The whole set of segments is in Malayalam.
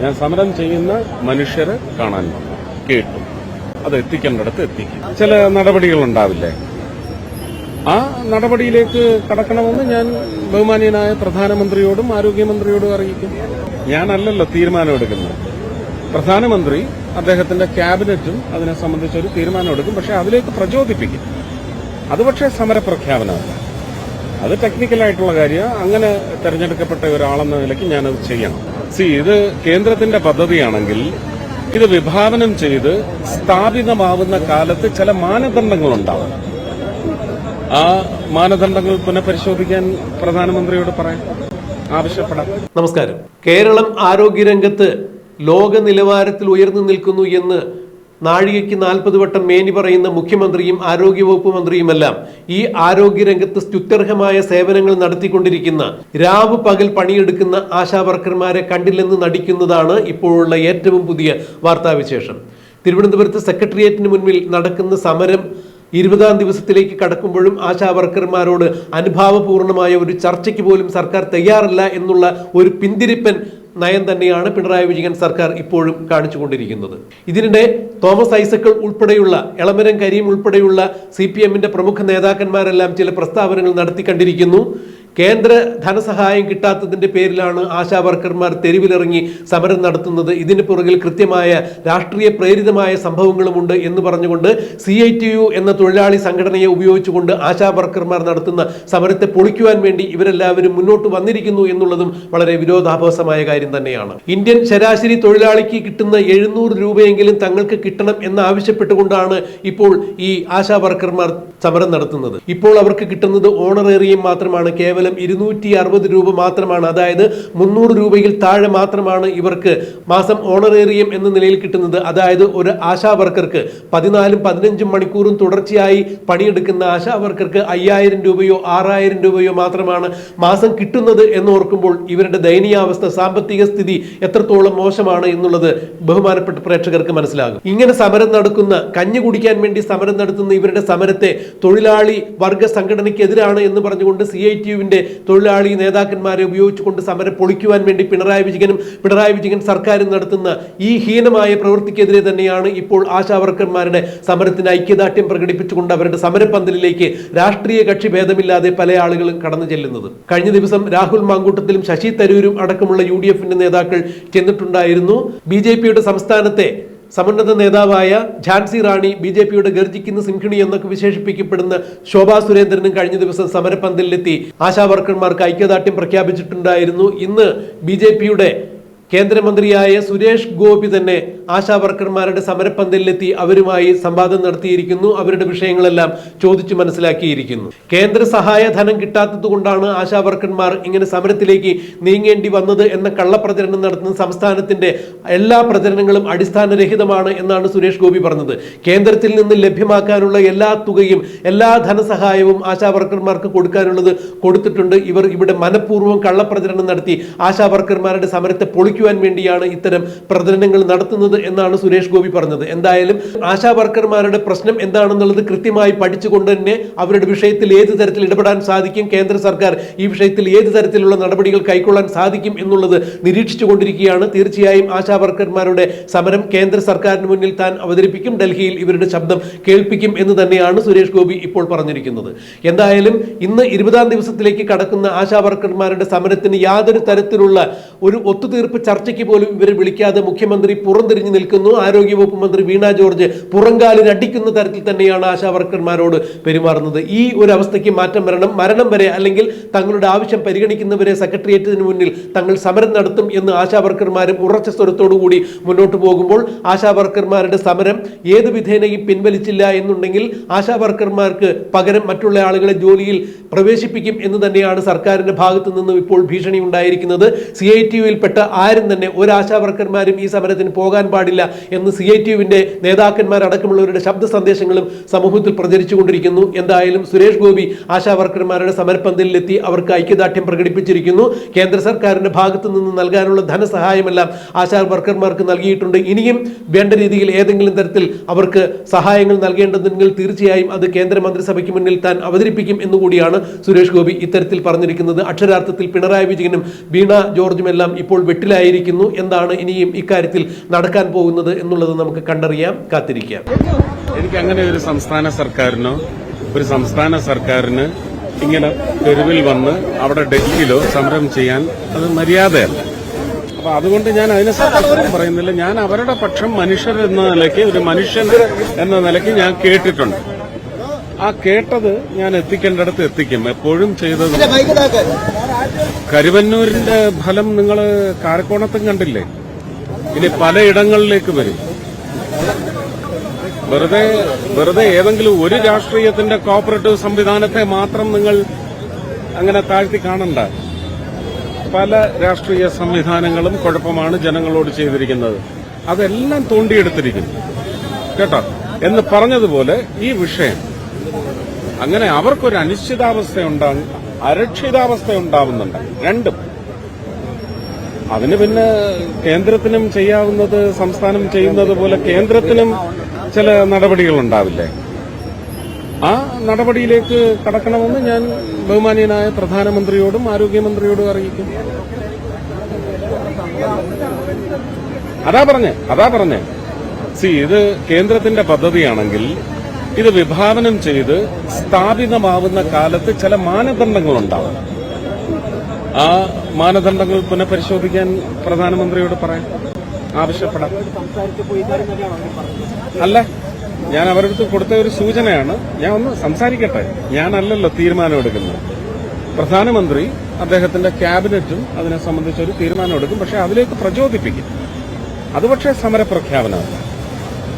ഞാൻ സമരം ചെയ്യുന്ന മനുഷ്യരെ കാണാൻ കേട്ടു. അത് എത്തിക്കേണ്ടടത്ത് എത്തിക്കും. ചില നടപടികൾ ഉണ്ടാവില്ലേ? ആ നടപടിയിലേക്ക് കടക്കണമെന്ന് ഞാൻ ബഹുമാനീയനായ പ്രധാനമന്ത്രിയോടും ആരോഗ്യമന്ത്രിയോടും അറിയിക്കും. ഞാനല്ലല്ലോ തീരുമാനമെടുക്കുന്നത് പ്രധാനമന്ത്രി അദ്ദേഹത്തിന്റെ ക്യാബിനറ്റും അതിനെ സംബന്ധിച്ചൊരു തീരുമാനമെടുക്കും പക്ഷെ അതിലേക്ക് പ്രചോദിപ്പിക്കും. അത് പക്ഷേ സമരപ്രഖ്യാപനമല്ല. അത് ടെക്നിക്കലായിട്ടുള്ള കാര്യം അങ്ങനെ തെരഞ്ഞെടുക്കപ്പെട്ട ഒരാളെന്ന നിലയ്ക്ക് ഞാനത് ചെയ്യണം. സി ഇത് കേന്ദ്രത്തിന്റെ പദ്ധതിയാണെങ്കിൽ ഇത് വിഭാവനം ചെയ്ത് സ്ഥാപിതമാവുന്ന കാലത്ത് ചില മാനദണ്ഡങ്ങളുണ്ടാവും. ആ മാനദണ്ഡങ്ങൾ പുനഃപരിശോധിക്കാൻ പ്രധാനമന്ത്രിയോട് പറയാം. ആവശ്യപ്പെടാം. നമസ്കാരം. കേരളം ആരോഗ്യരംഗത്ത് ലോക നിലവാരത്തിൽ ഉയർന്നു നിൽക്കുന്നു എന്ന് നാഴികയ്ക്ക് നാൽപ്പത് വട്ടം മേനി പറയുന്ന മുഖ്യമന്ത്രിയും ആരോഗ്യവകുപ്പ് മന്ത്രിയുമെല്ലാം ഈ ആരോഗ്യരംഗത്ത് സ്തുത്യർഹമായ സേവനങ്ങൾ നടത്തിക്കൊണ്ടിരിക്കുന്ന രാവ് പകൽ പണിയെടുക്കുന്ന ആശാവർക്കർമാരെ കണ്ടില്ലെന്ന് നടിക്കുന്നതാണ് ഇപ്പോഴുള്ള ഏറ്റവും പുതിയ വാർത്താവിശേഷം. തിരുവനന്തപുരത്ത് സെക്രട്ടേറിയറ്റിന് മുന്നിൽ നടക്കുന്ന സമരം ഇരുപതാം ദിവസത്തിലേക്ക് കടക്കുമ്പോഴും ആശാ വർക്കർമാരോട് അനുഭാവപൂർണമായ ഒരു ചർച്ചയ്ക്ക് പോലും സർക്കാർ തയ്യാറല്ല എന്നുള്ള ഒരു പിന്തിരിപ്പൻ നയം തന്നെയാണ് പിണറായി വിജയൻ സർക്കാർ ഇപ്പോഴും കാണിച്ചുകൊണ്ടിരിക്കുന്നത്. ഇതിനിടെ തോമസ് ഐസക്കൾ ഉൾപ്പെടെയുള്ള എളമരം കരീം ഉൾപ്പെടെയുള്ള സി പി എമ്മിന്റെ പ്രമുഖ നേതാക്കന്മാരെല്ലാം ചില പ്രസ്താവനകൾ നടത്തിക്കണ്ടിരിക്കുന്നു കേന്ദ്ര ധനസഹായം കിട്ടാത്തതിന്റെ പേരിലാണ് ആശാ വർക്കർമാർ തെരുവിലിറങ്ങി സമരം നടത്തുന്നത്. ഇതിന് പുറകിൽ കൃത്യമായ രാഷ്ട്രീയ പ്രേരിതമായ സംഭവങ്ങളുമുണ്ട് എന്ന് പറഞ്ഞുകൊണ്ട് സി ഐ ടി യു എന്ന തൊഴിലാളി സംഘടനയെ ഉപയോഗിച്ചുകൊണ്ട് ആശാ വർക്കർമാർ നടത്തുന്ന സമരത്തെ പൊളിക്കുവാൻ വേണ്ടി ഇവരെല്ലാവരും മുന്നോട്ട് വന്നിരിക്കുന്നു എന്നുള്ളതും വളരെ വിരോധാഭാസമായ കാര്യം തന്നെയാണ്. ഇന്ത്യൻ ശരാശരി തൊഴിലാളിക്ക് കിട്ടുന്ന എഴുന്നൂറ് രൂപയെങ്കിലും തങ്ങൾക്ക് കിട്ടണം എന്ന് ആവശ്യപ്പെട്ടുകൊണ്ടാണ് ഇപ്പോൾ ഈ ആശാ വർക്കർമാർ സമരം നടത്തുന്നത്. ഇപ്പോൾ അവർക്ക് കിട്ടുന്നത് ഓണറേറിയം മാത്രമാണ്. കേവലം ഇരുന്നൂറ്റി അറുപത് രൂപ മാത്രമാണ്. അതായത് മുന്നൂറ് രൂപയിൽ താഴെ മാത്രമാണ് ഇവർക്ക് മാസം ഓണറേറിയം എന്ന നിലയിൽ കിട്ടുന്നത്. അതായത് ഒരു ആശാ വർക്കർക്ക് പതിനാലും പതിനഞ്ചും മണിക്കൂറും തുടർച്ചയായി പണിയെടുക്കുന്ന ആശാ വർക്കർക്ക് അയ്യായിരം രൂപയോ ആറായിരം രൂപയോ മാത്രമാണ് മാസം കിട്ടുന്നത് എന്ന് ഓർക്കുമ്പോൾ ഇവരുടെ ദയനീയാവസ്ഥ സാമ്പത്തിക സ്ഥിതി എത്രത്തോളം മോശമാണ് എന്നുള്ളത് ബഹുമാനപ്പെട്ട പ്രേക്ഷകർക്ക് മനസ്സിലാകും. ഇങ്ങനെ സമരം നടക്കുന്ന കഞ്ഞി കുടിക്കാൻ വേണ്ടി സമരം നടത്തുന്ന ഇവരുടെ സമരത്തെ തൊഴിലാളി വർഗ സംഘടനയ്ക്കെതിരാണ് എന്ന് പറഞ്ഞുകൊണ്ട് സി ഐ ടി യുവിന്റെ തൊഴിലാളി നേതാക്കന്മാരെ ഉപയോഗിച്ചുകൊണ്ട് സമരം പൊളിക്കുവാൻ വേണ്ടി പിണറായി വിജയനും പിണറായി വിജയൻ സർക്കാരും നടത്തുന്ന ഈ ഹീനമായ പ്രവൃത്തിക്കെതിരെ തന്നെയാണ് ഇപ്പോൾ ആശാവർക്കന്മാരുടെ സമരത്തിന് ഐക്യദാർഢ്യം പ്രകടിപ്പിച്ചുകൊണ്ട് അവരുടെ സമരപ്പന്തലിലേക്ക് രാഷ്ട്രീയ കക്ഷി ഭേദമില്ലാതെ പല ആളുകളും കടന്നു ചെല്ലുന്നത്. കഴിഞ്ഞ ദിവസം രാഹുൽ മാങ്കൂട്ടത്തിലും ശശി തരൂരും അടക്കമുള്ള യു നേതാക്കൾ ചെന്നിട്ടുണ്ടായിരുന്നു. ബി സംസ്ഥാനത്തെ സമുന്നത നേതാവായ ഝാൻസി റാണി ബി ജെ പിയുടെ ഗർജിക്കുന്ന സിംഹിണി എന്നൊക്കെ വിശേഷിപ്പിക്കപ്പെടുന്ന ശോഭാ സുരേന്ദ്രനും കഴിഞ്ഞ ദിവസം സമരപന്തലിലെത്തി. ആശാ വർക്കർമാർക്ക് ഐക്യദാർഢ്യം പ്രഖ്യാപിച്ചിട്ടുണ്ടായിരുന്നു. ഇന്ന് ബി ജെ പിയുടെ കേന്ദ്രമന്ത്രിയായ സുരേഷ് ഗോപി തന്നെ ആശാ വർക്കർമാരുടെ സമരപ്പന്തലിലെത്തി അവരുമായി സംവാദം നടത്തിയിരിക്കുന്നു. അവരുടെ വിഷയങ്ങളെല്ലാം ചോദിച്ചു മനസ്സിലാക്കിയിരിക്കുന്നു. കേന്ദ്ര സഹായ ധനം കിട്ടാത്തത് കൊണ്ടാണ് ആശാ വർക്കർമാർ ഇങ്ങനെ സമരത്തിലേക്ക് നീങ്ങേണ്ടി വന്നത് എന്ന കള്ളപ്രചരണം നടത്തുന്ന സംസ്ഥാനത്തിന്റെ എല്ലാ പ്രചരണങ്ങളും അടിസ്ഥാനരഹിതമാണ് എന്നാണ് സുരേഷ് ഗോപി പറഞ്ഞത്. കേന്ദ്രത്തിൽ നിന്ന് ലഭ്യമാക്കാനുള്ള എല്ലാ തുകയും എല്ലാ ധനസഹായവും ആശാ വർക്കർമാർക്ക് കൊടുക്കാനുള്ളത് കൊടുത്തിട്ടുണ്ട്. ഇവർ ഇവിടെ മനഃപൂർവം കള്ളപ്രചരണം നടത്തി ആശാ വർക്കർമാരുടെ സമരത്തെ പൊളിക്കുവാൻ വേണ്ടിയാണ് ഇത്തരം പ്രചരണങ്ങൾ നടത്തുന്നത് എന്നാണ് സുരേഷ് ഗോപി പറഞ്ഞത്. എന്തായാലും ആശാ വർക്കർമാരുടെ പ്രശ്നം എന്താണെന്നുള്ളത് കൃത്യമായി പഠിച്ചുകൊണ്ട് തന്നെ അവരുടെ വിഷയത്തിൽ ഏത് തരത്തിൽ ഇടപെടാൻ സാധിക്കും കേന്ദ്ര സർക്കാർ ഈ വിഷയത്തിൽ ഏത് തരത്തിലുള്ള നടപടികൾ കൈക്കൊള്ളാൻ സാധിക്കും എന്നുള്ളത് നിരീക്ഷിച്ചുകൊണ്ടിരിക്കുകയാണ്. തീർച്ചയായും ആശാ വർക്കർമാരുടെ സമരം കേന്ദ്ര സർക്കാരിന് മുന്നിൽ താൻ അവതരിപ്പിക്കും. ഡൽഹിയിൽ ഇവരുടെ ശബ്ദം കേൾപ്പിക്കും എന്ന് തന്നെയാണ് സുരേഷ് ഗോപി ഇപ്പോൾ പറഞ്ഞിരിക്കുന്നത്. എന്തായാലും ഇന്ന് ഇരുപതാം ദിവസത്തിലേക്ക് കടക്കുന്ന ആശാ വർക്കർമാരുടെ സമരത്തിന് യാതൊരു തരത്തിലുള്ള ഒരു ഒത്തുതീർപ്പ് ചർച്ചയ്ക്ക് പോലും ഇവരെ വിളിക്കാതെ മുഖ്യമന്ത്രി പുറംതിരിഞ്ഞു നിൽക്കുന്നു. ആരോഗ്യവകുപ്പ് മന്ത്രി വീണ ജോർജ് പുറങ്കാലിൽ അടിക്കുന്ന തരത്തിൽ തന്നെയാണ് ആശാ വർക്കർമാരോട് പെരുമാറുന്നത്. ഈ ഒരു അവസ്ഥയ്ക്ക് മാറ്റം വരണം. മരണം വരെ അല്ലെങ്കിൽ തങ്ങളുടെ ആവശ്യം പരിഗണിക്കുന്നവരെ സെക്രട്ടേറിയറ്റിന് മുന്നിൽ തങ്ങൾ സമരം നടത്തും എന്ന് ആശാ വർക്കർമാരും ഉറച്ച കൂടി മുന്നോട്ട് പോകുമ്പോൾ ആശാ വർക്കർമാരുടെ സമരം ഏത് വിധേനയും പിൻവലിച്ചില്ല എന്നുണ്ടെങ്കിൽ ആശാ വർക്കർമാർക്ക് പകരം മറ്റുള്ള ആളുകളെ ജോലിയിൽ പ്രവേശിപ്പിക്കും എന്ന് തന്നെയാണ് സർക്കാരിന്റെ ഭാഗത്തു നിന്നും ഇപ്പോൾ ഭീഷണി ഉണ്ടായിരിക്കുന്നത്. സി ഐ ടി യുയിൽപ്പെട്ട ആരും തന്നെ ഒരു ആശാ വർക്കർമാരും ഈ സമരത്തിന് പോകാൻ പാടില്ല എന്ന് സി ഐ ടി യുവിന്റെ നേതാക്കന്മാരടക്കമുള്ളവരുടെ ശബ്ദ സന്ദേശങ്ങളും സമൂഹത്തിൽ പ്രചരിച്ചുകൊണ്ടിരിക്കുന്നു. എന്തായാലും സുരേഷ് ഗോപി ആശാ സമരപന്തലിലെത്തി അവർക്ക് ഐക്യദാർഢ്യം പ്രകടിപ്പിച്ചിരിക്കുന്നു. കേന്ദ്ര സർക്കാരിന്റെ ഭാഗത്തു നിന്ന് നൽകാനുള്ള ധനസഹായമെല്ലാം ആശാ വർക്കർമാർക്ക് നൽകിയിട്ടുണ്ട്. ഇനിയും വേണ്ട രീതിയിൽ ഏതെങ്കിലും തരത്തിൽ അവർക്ക് സഹായങ്ങൾ നൽകേണ്ടതെങ്കിൽ തീർച്ചയായും അത് കേന്ദ്ര മന്ത്രിസഭയ്ക്ക് മുന്നിൽ താൻ അവതരിപ്പിക്കും എന്നുകൂടിയാണ് സുരേഷ് ഗോപി ഇത്തരത്തിൽ പറഞ്ഞിരിക്കുന്നത്. അക്ഷരാർത്ഥത്തിൽ പിണറായി വിജയനും വീണ ജോർജുമെല്ലാം ഇപ്പോൾ ഇപ്പോൾ വെട്ടിലായിരിക്കുന്നു എന്താണ് ഇനിയും ഇക്കാര്യത്തിൽ നടക്കാൻ പോകുന്നത് എന്നുള്ളത് നമുക്ക് കണ്ടറിയാം കാത്തിരിക്കാം. എനിക്ക് അങ്ങനെ ഒരു സംസ്ഥാന സർക്കാരിനോ ഒരു സംസ്ഥാന സർക്കാരിന് ഇങ്ങനെ തെരുവിൽ വന്ന് അവിടെ ഡൽഹിയിലോ സമരം ചെയ്യാൻ അത് മര്യാദയല്ല. അപ്പൊ അതുകൊണ്ട് ഞാൻ അതിനെ സത്യത്തിൽ പറയുന്നില്ല. ഞാൻ അവരുടെ പക്ഷം മനുഷ്യർ എന്ന നിലയ്ക്ക് ഒരു മനുഷ്യൻ എന്ന നിലയ്ക്ക് ഞാൻ കേട്ടിട്ടുണ്ട്. ആ കേട്ടത് ഞാൻ എത്തിക്കേണ്ടടുത്ത് എത്തിക്കും. എപ്പോഴും ചെയ്തത് കരുവന്നൂരിന്റെ ഫലം നിങ്ങൾ കാരക്കോണത്തും കണ്ടില്ലേ? ഇനി പലയിടങ്ങളിലേക്ക് വരും. വെറുതെ വെറുതെ ഏതെങ്കിലും ഒരു രാഷ്ട്രീയത്തിന്റെ കോപ്പറേറ്റീവ് സംവിധാനത്തെ മാത്രം നിങ്ങൾ അങ്ങനെ താഴ്ത്തി കാണണ്ട. പല രാഷ്ട്രീയ സംവിധാനങ്ങളും കുഴപ്പമാണ് ജനങ്ങളോട് ചെയ്തിരിക്കുന്നത്. അതെല്ലാം തോണ്ടിയെടുത്തിരിക്കുന്നു. കേട്ടോ? എന്ന് പറഞ്ഞതുപോലെ ഈ വിഷയം അങ്ങനെ അവർക്കൊരു അനിശ്ചിതാവസ്ഥ ഉണ്ടാകും അരക്ഷിതാവസ്ഥ ഉണ്ടാവുന്നുണ്ട് രണ്ടും. അതിന് പിന്നെ കേന്ദ്രത്തിനും ചെയ്യാവുന്നത് സംസ്ഥാനം ചെയ്യുന്നത് പോലെ കേന്ദ്രത്തിനും ചില നടപടികൾ ഉണ്ടാവില്ലേ ആ നടപടിയിലേക്ക് കടക്കണമെന്ന് ഞാൻ ബഹുമാനീയനായ പ്രധാനമന്ത്രിയോടും ആരോഗ്യമന്ത്രിയോടും അറിയിക്കും. അതാ പറഞ്ഞേ അതാ പറഞ്ഞേ. സി ഇത് കേന്ദ്രത്തിന്റെ പദ്ധതിയാണെങ്കിൽ ഇത് വിഭാവനം ചെയ്ത് സ്ഥാപിതമാവുന്ന കാലത്ത് ചില മാനദണ്ഡങ്ങളുണ്ടാവും. ആ മാനദണ്ഡങ്ങൾ പുനഃപരിശോധിക്കാൻ പ്രധാനമന്ത്രിയോട് പറയാം. ആവശ്യപ്പെടാം. അല്ല ഞാൻ അവരടുത്ത് കൊടുത്ത ഒരു സൂചനയാണ്. ഞാൻ ഒന്ന് സംസാരിക്കട്ടെ? ഞാനല്ലല്ലോ തീരുമാനമെടുക്കുന്നത് പ്രധാനമന്ത്രി അദ്ദേഹത്തിന്റെ ക്യാബിനറ്റും അതിനെ സംബന്ധിച്ച് ഒരു തീരുമാനമെടുക്കും പക്ഷെ അതിലേക്ക് പ്രചോദിപ്പിക്കും. അത് പക്ഷേ സമരപ്രഖ്യാപനമല്ല.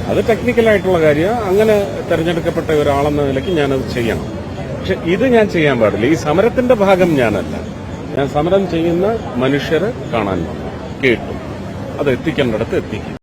അത് ടെക്നിക്കലായിട്ടുള്ള കാര്യമാണ് അങ്ങനെ തെരഞ്ഞെടുക്കപ്പെട്ട ഒരാളെന്ന നിലയ്ക്ക് ഞാനത് ചെയ്യണം. പക്ഷെ ഇത് ഞാൻ ചെയ്യാൻ പാടില്ല. ഈ സമരത്തിന്റെ ഭാഗം ഞാനല്ല. ഞാൻ സമരം ചെയ്യുന്ന മനുഷ്യരെ കാണാൻ കേട്ടു. അത് എത്തിക്കേണ്ടടുത്ത് എത്തിക്കും.